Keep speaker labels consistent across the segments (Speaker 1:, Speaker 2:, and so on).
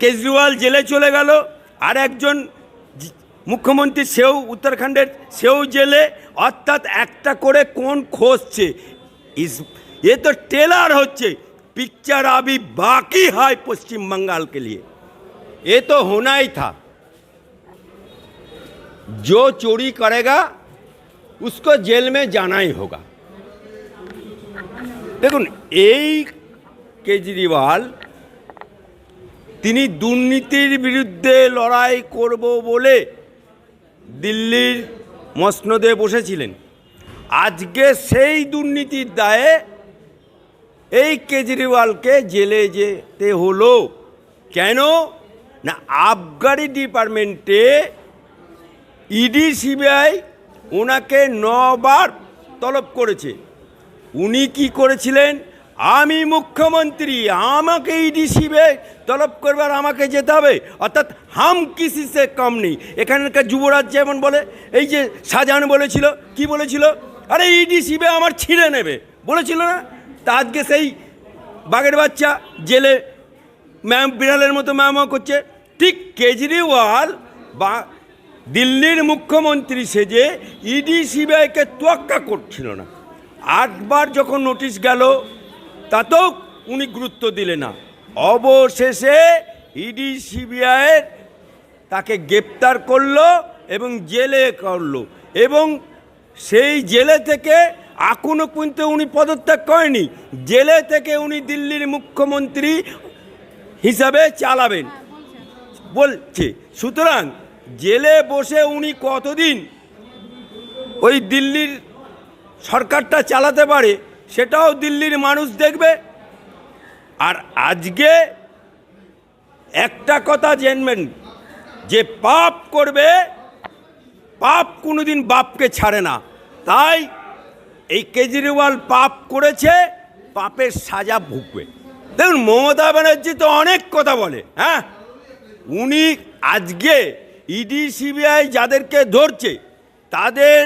Speaker 1: কেজরিওয়াল জেলে চলে গেল আর একজন জি- মুখ্যমন্ত্রী সেও উত্তরাখণ্ডের সেও জেলে অর্থাৎ একটা করে কোন খসছে ইস এ তো টেলার হচ্ছে पिक्चर अभी बाकी है पश्चिम बंगाल के लिए ये तो होना ही था जो चोरी करेगा उसको जेल में जाना ही होगा দেখুন এই কেজরিওয়াল তিনি দুর্নীতির বিরুদ্ধে লড়াই করব বলে দিল্লির মসনদে বসেছিলেন। আজকে সেই দুর্নীতির দায়ে এই কেজরিওয়ালকে জেলে যেতে হলো। কেন? না, আবগারি ডিপার্টমেন্টে ইডি, সিবিআই ওনাকে নবার তলব করেছে। উনি কি করেছিলেন? আমি মুখ্যমন্ত্রী আমাকে ইডি সিবিআই তলব করবার আমাকে যেতে হবে। অর্থাৎ হাম কিসি সে কম নেই। এখানকার যুবরাজ যেমন বলে, এই যে শাহজাহান বলেছিল, কি বলেছিল? আরে ইডি সিবিআই আমার ছিঁড়ে নেবে। বলেছিল না? তা আজকে সেই বাঘের বাচ্চা জেলে ম্যাম, বিড়ালের মতো ম্যাম করছে। ঠিক কেজরিওয়াল বা দিল্লির মুখ্যমন্ত্রী সেজে ইডি সিবিআইকে তোয়াক্কা করছিল না। আটবার যখন নোটিশ গেল তাতেও উনি গুরুত্ব দিলেন না। অবশেষে ইডি সিবিআইয়ের তাকে গ্রেপ্তার করল এবং জেলে করল এবং সেই জেলে থেকে এখনও পর্যন্ত উনি পদত্যাগ করেনি। জেলে থেকে উনি দিল্লির মুখ্যমন্ত্রী হিসাবে চালাবেন। বলছে, সুতরাং জেলে বসে উনি কতদিন ওই দিল্লির সরকারটা চালাতে পারে? সেটাও দিল্লির মানুষ দেখবে। আর আজকে একটা কথা জানবেন, যে পাপ করবে, পাপ কোনোদিন বাপকে ছাড়ে না। তাই এই কেজরিওয়াল পাপ করেছে, পাপের সাজা ভুগবে। দেখুন, মমতা ব্যানার্জি তো অনেক কথা বলে হ্যাঁ? উনি আজকে ইডি, সিবিআই যাদেরকে ধরছে, তাদের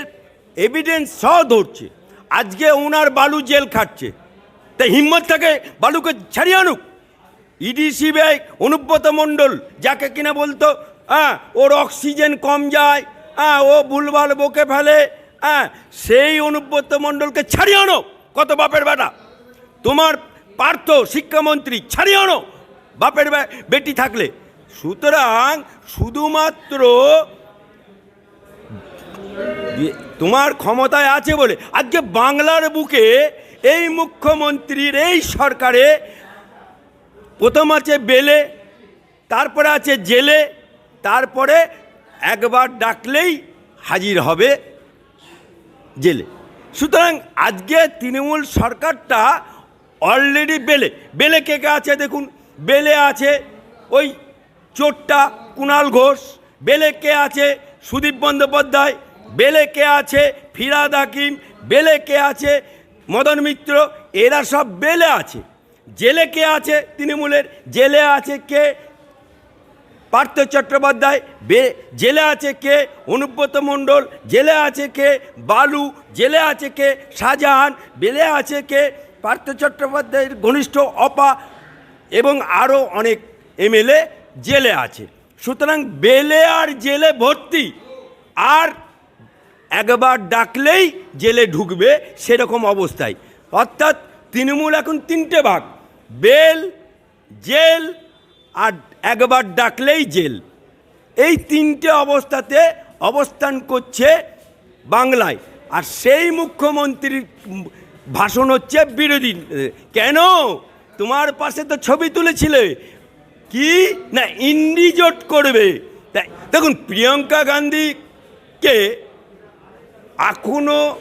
Speaker 1: এভিডেন্স সহ ধরছে। আজকে ওনার বালু জেল খাটছে। তাই হিম্মত থাকে বালুকে ছাড়িয়ে আনুক। ইডি, সিবিআই, অনুব্রত মণ্ডল, যাকে কিনা বলতো হ্যাঁ ওর অক্সিজেন কম যায় হ্যাঁ ও ভুলভাল বকে ফেলে হ্যাঁ সেই অনুব্রত মণ্ডলকে ছাড়িয়ে আনো, কত বাপের বেটা। তোমার পার্থ শিক্ষামন্ত্রী, ছাড়িয়ে আনো, বাপের বেটি থাকলে। সুতরাং শুধুমাত্র তোমার ক্ষমতায় আছে বলে। আজকে বাংলার বুকে এই মুখ্যমন্ত্রীর, এই সরকারে প্রথম আছে বেলে, তারপরে আছে জেলে, তারপরে একবার ডাকলেই হাজির হবে জেলে। সুতরাং আজকে তৃণমূল সরকারটা অলরেডি বেলে। বেলে কে কে আছে দেখুন? বেলে আছে ওই চোরটা কুণাল ঘোষ, বেলে কে আছে সুদীপ বন্দ্যোপাধ্যায় বেলে কে আছে? ফিরাদ হাকিম বেলে কে আছে? মদন মিত্র, এরা সব বেলে আছে। জেলে কে আছে? তৃণমূলের জেলে আছে কে? পার্থ চট্টোপাধ্যায়, বে, জেলে আছে কে? অনুব্রত মণ্ডল, জেলে আছে কে? বালু, জেলে আছে কে? শাহজাহান, বেলে আছে কে? পার্থ চট্টোপাধ্যায়ের ঘনিষ্ঠ অপা এবং আরও অনেক এমএলএ জেলে আছে। সুতরাং বেলে আর জেলে ভর্তি। আর একবার ডাকলেই জেলে ঢুকবে সেরকম অবস্থায়। অর্থাৎ তৃণমূল এখন তিনটে ভাগ, বেল, জেল আর একবার ডাকলেই জেল। এই তিনটে অবস্থাতে অবস্থান করছে বাংলায়। আর সেই মুখ্যমন্ত্রীর ভাষণ হচ্ছে বিরোধী। কেন? তোমার পাশে তো ছবি তুলেছিলে। কি? না ইন্ডিজোট করবে। তাই দেখুন, প্রিয়াঙ্কা গান্ধীকে এখনও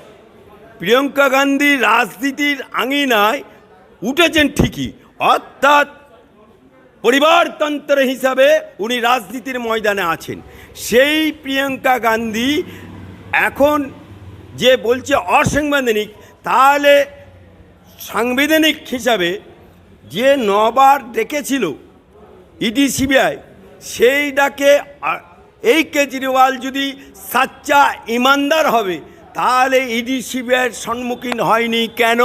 Speaker 1: প্রিয়াঙ্কা গান্ধী রাজনীতির আঙিনায় উঠেছেন ঠিকই। অর্থাৎ পরিবারতন্ত্র হিসাবে উনি রাজনীতির ময়দানে আছেন। সেই প্রিয়াঙ্কা গান্ধী এখন যে বলছে অসাংবিধানিক, তাহলে সাংবিধানিক হিসাবে যে নবার ডেকেছিল ইডি, সিবিআই, সেই ডাকে এই কেজরিওয়াল যদি সাচ্চা ইমানদার হবে, তাহলে ইডি সিবিআইয়ের সম্মুখীন হয়নি কেন?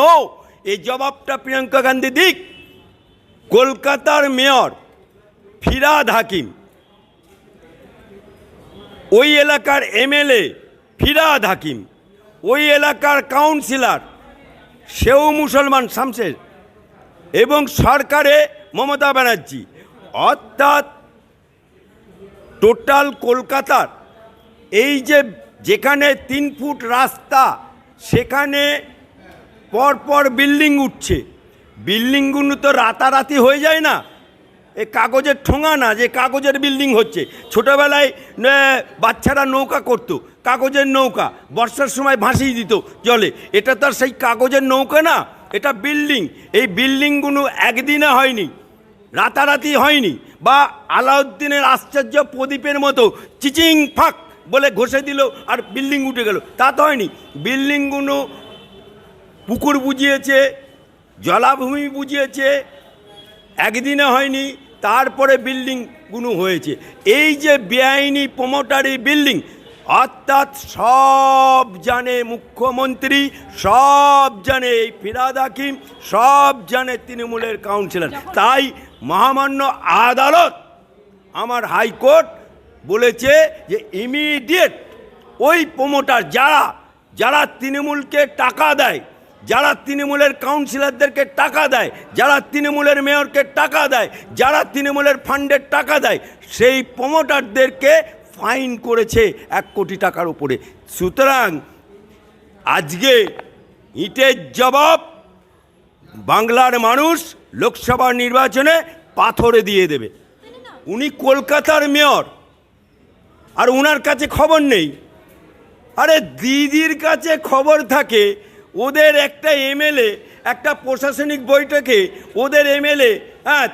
Speaker 1: এই জবাবটা প্রিয়াঙ্কা গান্ধী দিক। কলকাতার মেয়র ফিরাদ হাকিম, ওই এলাকার এমএলএ ফিরাদ হাকিম, ওই এলাকার কাউন্সিলর সেও মুসলমান শামসের এবং সরকারে মমতা ব্যানার্জি। অর্থাৎ টোটাল কলকাতার এই যে যেখানে তিন ফুট রাস্তা, সেখানে পরপর বিল্ডিং উঠছে। বিল্ডিংগুলো তো রাতারাতি হয়ে যায় না। এ কাগজের ঠোঙা না, যে কাগজের বিল্ডিং হচ্ছে। ছোটোবেলায় বাচ্চারা নৌকা করতো। কাগজের নৌকা, বর্ষার সময় ভাসিয়ে দিত জলে। এটা তো সেই কাগজের নৌকা না, এটা বিল্ডিং। এই বিল্ডিংগুলো একদিনে হয়নি, রাতারাতি হয়নি। বা আলাউদ্দিনের আশ্চর্য প্রদীপের মতো চিচিং ফাঁক বলে ঘষে দিল আর বিল্ডিং উঠে গেল। তা তো হয়নি। বিল্ডিংগুলো পুকুর বুঝিয়েছে, জলাভূমি বুঝিয়েছে, একদিনে হয়নি, তারপরে বিল্ডিংগুলো হয়েছে। এই যে বেআইনি প্রমোটারি বিল্ডিং অর্থাৎ সব জানে মুখ্যমন্ত্রী সব জানে এই ফিরাদ হাকিম সব জানে তৃণমূলের কাউন্সিলর। তাই মহামান্য আদালত আমার হাইকোর্ট বলেছে যে ইমিডিয়েট ওই প্রমোটার যারা যারা তৃণমূলকে টাকা দেয় যারা তৃণমূলের কাউন্সিলরদেরকে টাকা দেয় যারা তৃণমূলের মেয়রকে টাকা দেয় যারা তৃণমূলের ফান্ডের টাকা দেয় সেই প্রমোটারদেরকে ফাইন করেছে এক কোটি টাকার উপরে। সুতরাং আজকে ইটের জবাব বাংলার মানুষ লোকসভা নির্বাচনে পাথরে দিয়ে দেবে। উনি কলকাতার মেয়র, আর উনার কাছে খবর নেই। আরে দিদির কাছে খবর থাকে, ওদের একটা এমএলএ, একটা প্রশাসনিক বৈঠকে ওদের এমএলএ হ্যাঁ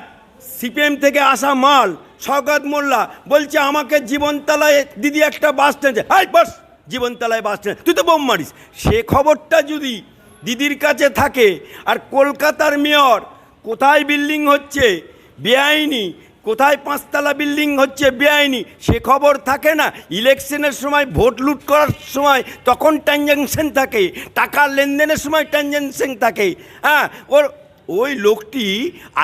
Speaker 1: সিপিএম থেকে আসা মাল শওকত মোল্লা বলছে, আমাকে জীবনতলায় দিদি একটা বাস স্ট্যান্ড হাই বাস, জীবনতলায় বাস স্ট্যান্ড তুই তো বোম মারিস। সে খবরটা যদি দিদির কাছে থাকে, আর কলকাতার মেয়র কোথায় বিল্ডিং হচ্ছে বেআইনি, কোথায় পাঁচতলা বিল্ডিং হচ্ছে বেআইনি, সে খবর থাকে না? ইলেকশনের সময় ভোট লুট করার সময় তখন ট্রানজ্যাকশন থাকে, টাকা লেনদেনের সময় ট্রানজ্যাকশন থাকে। হ্যাঁ ওর ওই লোকটি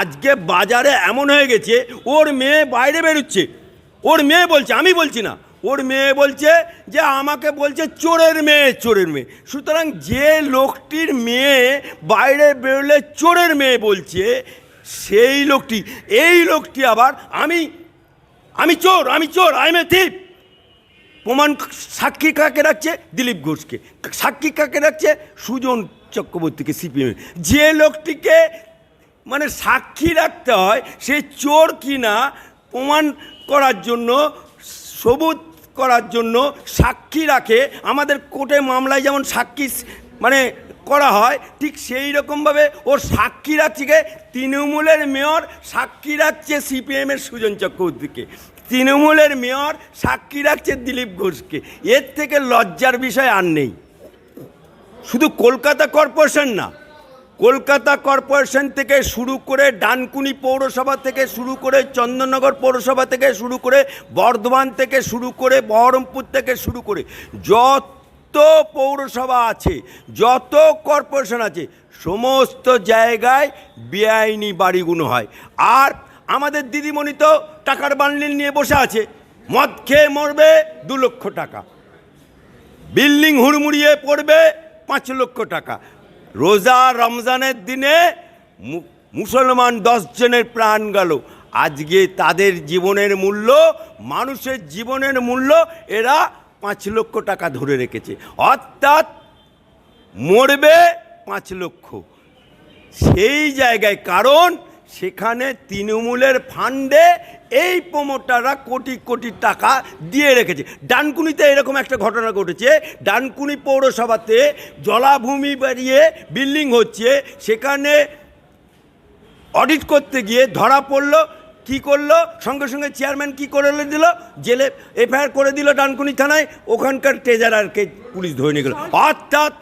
Speaker 1: আজকে বাজারে এমন হয়ে গেছে, ওর মেয়ে বাইরে বেরোচ্ছে। ওর মেয়ে বলছে, আমি বলছি না, ওর মেয়ে বলছে যে আমাকে বলছে চোরের মেয়ে চোরের মেয়ে। সুতরাং যে লোকটির মেয়ে বাইরে বেরোলে চোরের মেয়ে বলছে, সেই লোকটি, এই লোকটি আবার আমি আমি চোর আমি চোর, আই এম এ থিপ প্রমাণ সাক্ষী কাকে রাখছে? দিলীপ ঘোষকে। সাক্ষী কাকে রাখছে? সুজন চক্রবর্তীকে সিপিএম যে লোকটিকে মানে সাক্ষী রাখতে হয়, সে চোর কিনা প্রমাণ করার জন্য, সবুজ করার জন্য সাক্ষী রাখে। আমাদের কোর্টে মামলায় যেমন সাক্ষী মানে করা হয়, ঠিক সেই রকমভাবে ওর সাক্ষী রাখছে? তৃণমূলের মেয়র সাক্ষী রাখছে সিপিএমের সুজন চক্রবর্তীকে। তৃণমূলের মেয়র সাক্ষী রাখছে দিলীপ ঘোষকে। এর থেকে লজ্জার বিষয় আর নেই। শুধু কলকাতা কর্পোরেশন না, কলকাতা কর্পোরেশন থেকে শুরু করে ডানকুনি পৌরসভা থেকে শুরু করে চন্দননগর পৌরসভা থেকে শুরু করে বর্ধমান থেকে শুরু করে বহরমপুর থেকে শুরু করে যত পৌরসভা আছে, যত কর্পোরেশন আছে, সমস্ত জায়গায় বেআইনি বাড়িগুলো হয়। আর আমাদের দিদিমণি তো টাকার বান্ডিল নিয়ে বসে আছে, মদ খেয়ে মরবে দু লক্ষ টাকা। বিল্ডিং হুড়মুড়িয়ে পড়বে পাঁচ লক্ষ টাকা। রোজা রমজানের দিনে মুসলমান দশজনের প্রাণ গেল। আজকে তাদের জীবনের মূল্য, মানুষের জীবনের মূল্য এরা পাঁচ লক্ষ টাকা ধরে রেখেছে। অর্থাৎ মরবে পাঁচ লক্ষ। সেই জায়গায় কারণ সেখানে তৃণমূলের ফান্ডে এই প্রমোটাররা কোটি কোটি টাকা দিয়ে রেখেছে। ডানকুনিতে এরকম একটা ঘটনা ঘটেছে। ডানকুনি পৌরসভাতে জলাভূমি বাড়িয়ে বিল্ডিং হচ্ছে। সেখানে অডিট করতে গিয়ে ধরা পড়ল, কি করল? সঙ্গে সঙ্গে চেয়ারম্যান কি করে দিল? জেলে এফআইআর করে দিল ডানকুনি থানায়। ওখানকার ট্রেজারারকে পুলিশ ধরে নিয়ে গেল। অর্থাৎ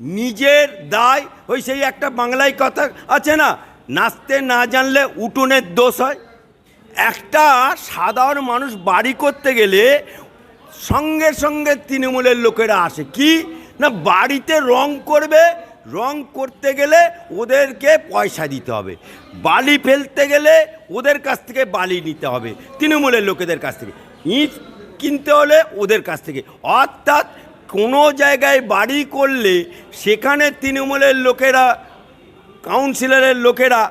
Speaker 1: নিজের দায়, ওই সেই একটা বাংলায় কথা আছে না? নাচতে না জানলে উঠোনের দোষ হয়। একটা সাধারণ মানুষ বাড়ি করতে গেলে সঙ্গে সঙ্গে তৃণমূলের লোকেরা আসে। কি? না বাড়িতে রং করবে, রং করতে গেলে ওদেরকে পয়সা দিতে হবে। বালি ফেলতে গেলে ওদের কাছ থেকে বালি নিতে হবে, তৃণমূলের লোকেদের কাছ থেকে। ইট কিনতে হলে ওদের কাছ থেকে। অর্থাৎ কোনো জায়গায় বাড়ি করলে সেখানে তৃণমূলের লোকেরা কাউন্সিলরের লোকেরা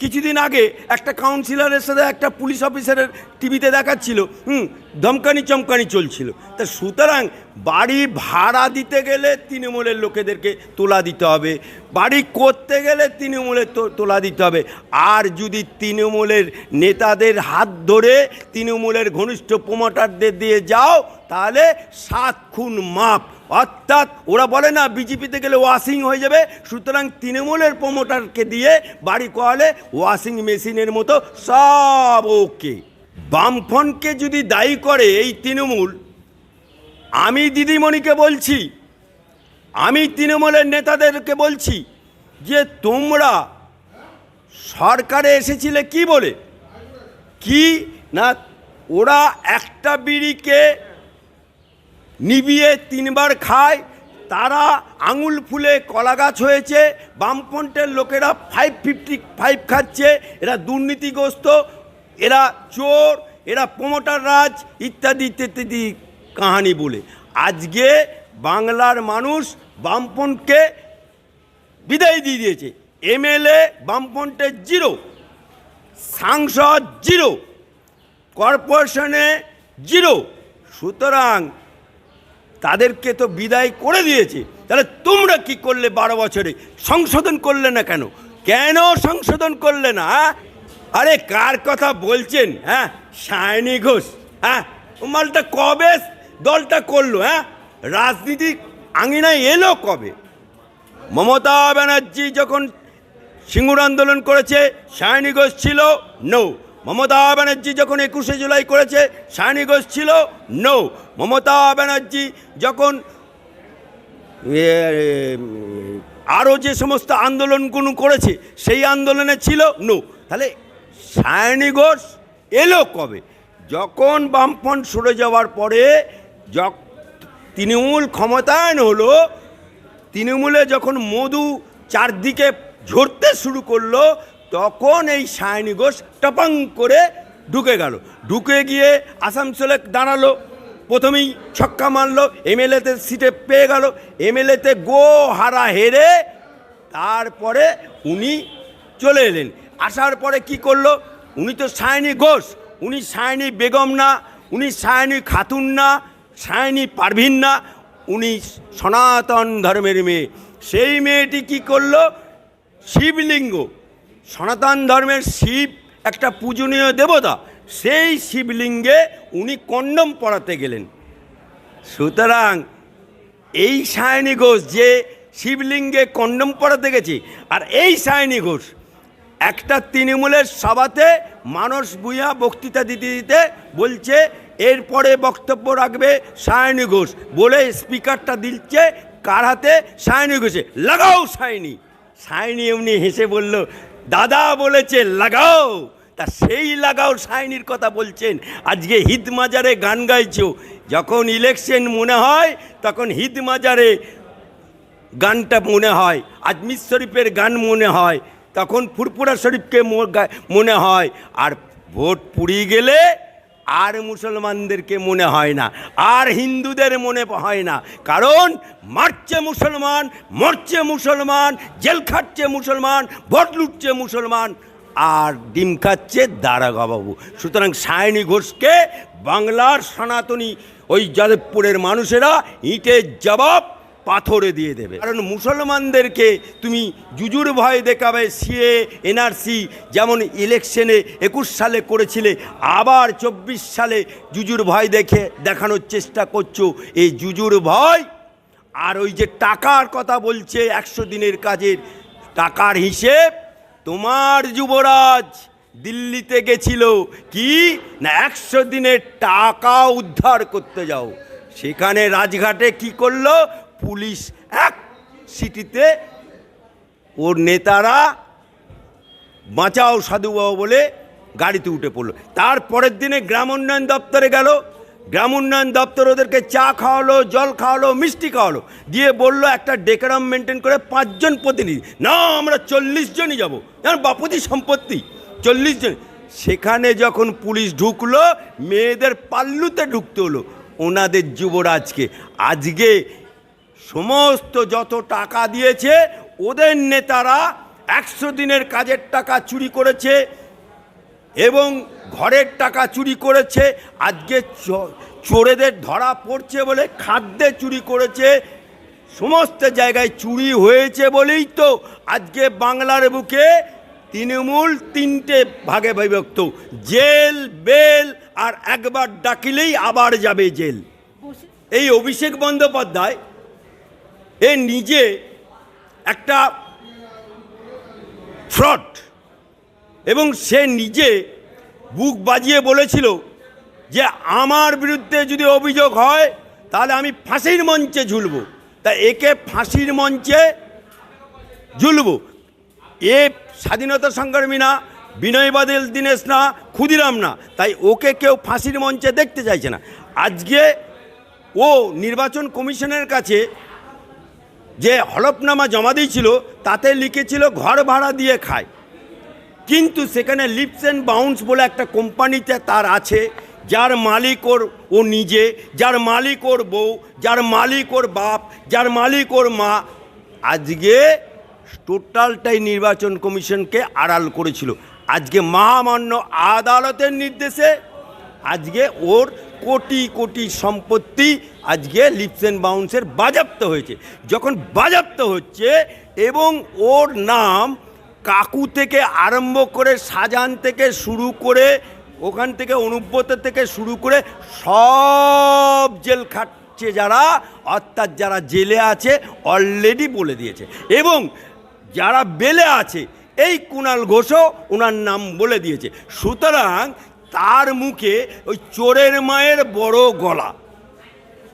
Speaker 1: কিছুদিন আগে একটা কাউন্সিলরের সাথে একটা পুলিশ অফিসারের টিভিতে দেখাচ্ছিল, হুম, ধমকানি চমকানি চলছিল। তা সুতরাং বাড়ি ভাড়া দিতে গেলে তৃণমূলের লোকেদেরকে তোলা দিতে হবে। বাড়ি করতে গেলে তৃণমূলের তোলা দিতে হবে। আর যদি তৃণমূলের নেতাদের হাত ধরে তৃণমূলের ঘনিষ্ঠ প্রমোটারদের দিয়ে যাও, তাহলে সাত খুন মাপ। অর্থাৎ ওরা বলে না, বিজেপিতে গেলে ওয়াশিং হয়ে যাবে। সুতরাং তৃণমূলের প্রমোটারকে দিয়ে বাড়ি করালে ওয়াশিং মেশিনের মতো সব ওকে। বামফ্রন্টকে যদি দায়ী করে এই তৃণমূল, আমি দিদিমণিকে বলছি, আমি তৃণমূলের নেতাদেরকে বলছি যে তোমরা সরকারে এসেছিলে কি বলে? কি? না, ওরা একটা বিড়িকে নিবিয়ে তিনবার খায়, তারা আঙুল ফুলে কলা গাছ হয়েছে, বামফ্রন্টের লোকেরা ফাইভ ফিফটি ফাইভ খাচ্ছে, এরা দুর্নীতিগ্রস্ত, এরা চোর, এরা প্রমোটার রাজ, ইত্যাদি ইত্যাদি কাহানি বলে। আজকে বাংলার মানুষ বামফ্রন্টকে বিদায় দিয়ে দিয়েছে। এমএলএ বামফ্রন্টের জিরো, সাংসদ জিরো, কর্পোরেশনে জিরো। সুতরাং তাদেরকে তো বিদায় করে দিয়েছে। তাহলে তোমরা কি করলে বারো বছরে? সংশোধন করলে না কেন? কেন সংশোধন করলে না হ্যাঁ? আরে কার কথা বলছেন হ্যাঁ? সায়নী ঘোষ হ্যাঁ? মালটা কবে দলটা করল হ্যাঁ? রাজনীতি আঙিনায় এলো কবে? মমতা ব্যানার্জি যখন সিঙ্গুর আন্দোলন করেছে, সায়নী ঘোষ ছিল, নো। মমতা ব্যানার্জি যখন একুশে জুলাই করেছে সায়নী ঘোষ ছিল নো মমতা ব্যানার্জি যখন আরও যে সমস্ত আন্দোলনগুলো করেছে, সেই আন্দোলনে ছিল নো তাহলে সায়নী ঘোষ এলো কবে? যখন বামফ্রন্ট সরে যাওয়ার পরে যখ তৃণমূল ক্ষমতায়ন হলো, তৃণমূলে যখন মধু চারদিকে ঝরতে শুরু করল তখন এই সায়নী ঘোষ টপাং করে ঢুকে গেল। ঢুকে গিয়ে আসানসোলে দাঁড়াল। প্রথমেই ছক্কা মারলো, এমএলএতে সিটে পেয়ে গেল। এমএলএতে গো হারা হেরে তারপরে উনি চলে এলেন। আসার পরে কি করল? উনি তো সায়নী ঘোষ, উনি সায়নী বেগম না, উনি সায়নী খাতুন না, সায়নী পারভিন না, উনি সনাতন ধর্মের মেয়ে। সেই মেয়েটি কি করল? শিবলিঙ্গ সনাতন ধর্মের শিব একটা পূজনীয় দেবতা, সেই শিবলিঙ্গে উনি কন্ডম পরাতে গেলেন। সুতরাং এই সায়নী ঘোষ যে শিবলিঙ্গে কন্ডম পড়াতে গেছে, আর এই সায়নী ঘোষ একটা তৃণমূলের সভাতে মানস ভূঁইয়া বক্তৃতা দিতে দিতে বলছে, এরপরে বক্তব্য রাখবে সায়নী ঘোষ। বলে স্পিকারটা দিচ্ছে কার হাতে? সায়নী ঘোষে লাগাও সায়নী। সায়নী এমনি হেসে বলল দাদা বলেছে, লাগাও। তা সেই লাগাও সাইনির কথা বলছেন। আজকে হিদ মাজারে গান গাইছো। যখন ইলেকশন মনে হয়, তখন হিদ মাজারে গানটা মনে হয়। আজমির শরীফের গান মনে হয়। তখন ফুরপুরা শরীফকে মনে হয়। আর ভোট পুড়িয়ে গেলে আর মুসলমানদেরকে মনে হয় না, আর হিন্দুদের মনে হয় না। কারণ মারছে মুসলমান, মরছে মুসলমান, জেল খাটছে মুসলমান, ভোট লুটছে মুসলমান, আর ডিম খাচ্ছে দারাগাবাবু। সুতরাং সায়নী ঘোষকে বাংলার সনাতনী ওই যাদবপুরের মানুষেরা ইটের জবাব পাথরে দিয়ে দেবে। কারণ মুসলমানদেরকে তুমি জুজুর ভয় দেখাবে, সিএ, এনআরসি, যেমন ইলেকশনে একুশ সালে করেছিলে, আবার চব্বিশ সালে জুজুর ভয় দেখে দেখানোর চেষ্টা করছ। এই জুজুর ভয় আর ওই যে টাকার কথা বলছে একশো দিনের কাজের, টাকার হিসেব, তোমার যুবরাজ দিল্লিতে গেছিল কি? না একশো দিনের টাকা উদ্ধার করতে যাও। সেখানে রাজঘাটে কি করল? পুলিশ এক সিটিতে ওর নেতারা বাঁচাও সাধুবাবু বলে গাড়িতে উঠে পড়ল। তার পরের দিনে গ্রাম উন্নয়ন দপ্তরে গেল। গ্রাম উন্নয়ন দপ্তর ওদেরকে চা খাওয়ালো, জল খাওয়ালো, মিষ্টি খাওয়ালো। দিয়ে বলল একটা ডেকারাম মেনটেন করে পাঁচজন প্রতিনিধি, না, আমরা চল্লিশ জনই যাব। যেমন বাপুজি সম্পত্তি, চল্লিশ জন। সেখানে যখন পুলিশ ঢুকলো, মেয়েদের পাল্লুতে ঢুকতে হলো, ওনাদের যুবরাজকে। আজকে সমস্ত যত টাকা দিয়েছে ওদের নেতারা একশো দিনের কাজের টাকা চুরি করেছে এবং ঘরের টাকা চুরি করেছে। আজকে চোরেদের ধরা পড়ছে বলে খাদ্যে চুরি করেছে। সমস্ত জায়গায় চুরি হয়েছে বলেই তো আজকে বাংলার বুকে তৃণমূল তিনটে ভাগে বিভক্ত। জেল বেল আর একবার ডাকিলেই আবার যাবে জেল। এই অভিষেক বন্দ্যোপাধ্যায় এ নিজে একটা ফ্রড এবং সে নিজে বুক বাজিয়ে বলেছিল যে আমার বিরুদ্ধে যদি অভিযোগ হয়, তাহলে আমি ফাঁসির মঞ্চে ঝুলব। তা একে ফাঁসির মঞ্চে ঝুলব। এ স্বাধীনতা সংগ্রামী না, বিনয় বাদল, দীনেশ না, ক্ষুদিরাম না। তাই ওকে কেউ ফাঁসির মঞ্চে দেখতে চাইছে না। আজকে ও নির্বাচন কমিশনের কাছে যে হলফনামা জমা দিয়েছিল, তাতে লিখেছিল, ঘর ভাড়া দিয়ে খায়। কিন্তু সেখানে লিপস অ্যান্ড বাউন্স বলে একটা কোম্পানিতে তার আছে, যার মালিক ওর, ও নিজে, যার মালিক ওর বউ, যার মালিক ওর বাপ, যার মালিক ওর মা। আজকে টোটালটাই নির্বাচন কমিশনকে আড়াল করেছিল। আজকে মহামান্য আদালতের নির্দেশে আজকে ওর কোটি কোটি সম্পত্তি আজকে লিপস অ্যান্ড বাউন্সের বাজাপ্ত হয়েছে। যখন বাজাপ্ত হচ্ছে এবং ওর নাম কাকু থেকে আরম্ভ করে সাজান থেকে শুরু করে ওখান থেকে অনুব্রত থেকে শুরু করে সব জেল খাটছে যারা, অর্থাৎ যারা জেলে আছে অলরেডি বলে দিয়েছে। এবং যারা বেলে আছে, এই কুণাল ঘোষও ওনার নাম বলে দিয়েছে। সুতরাং তার মুখে ওই চোরের মায়ের বড় গলা।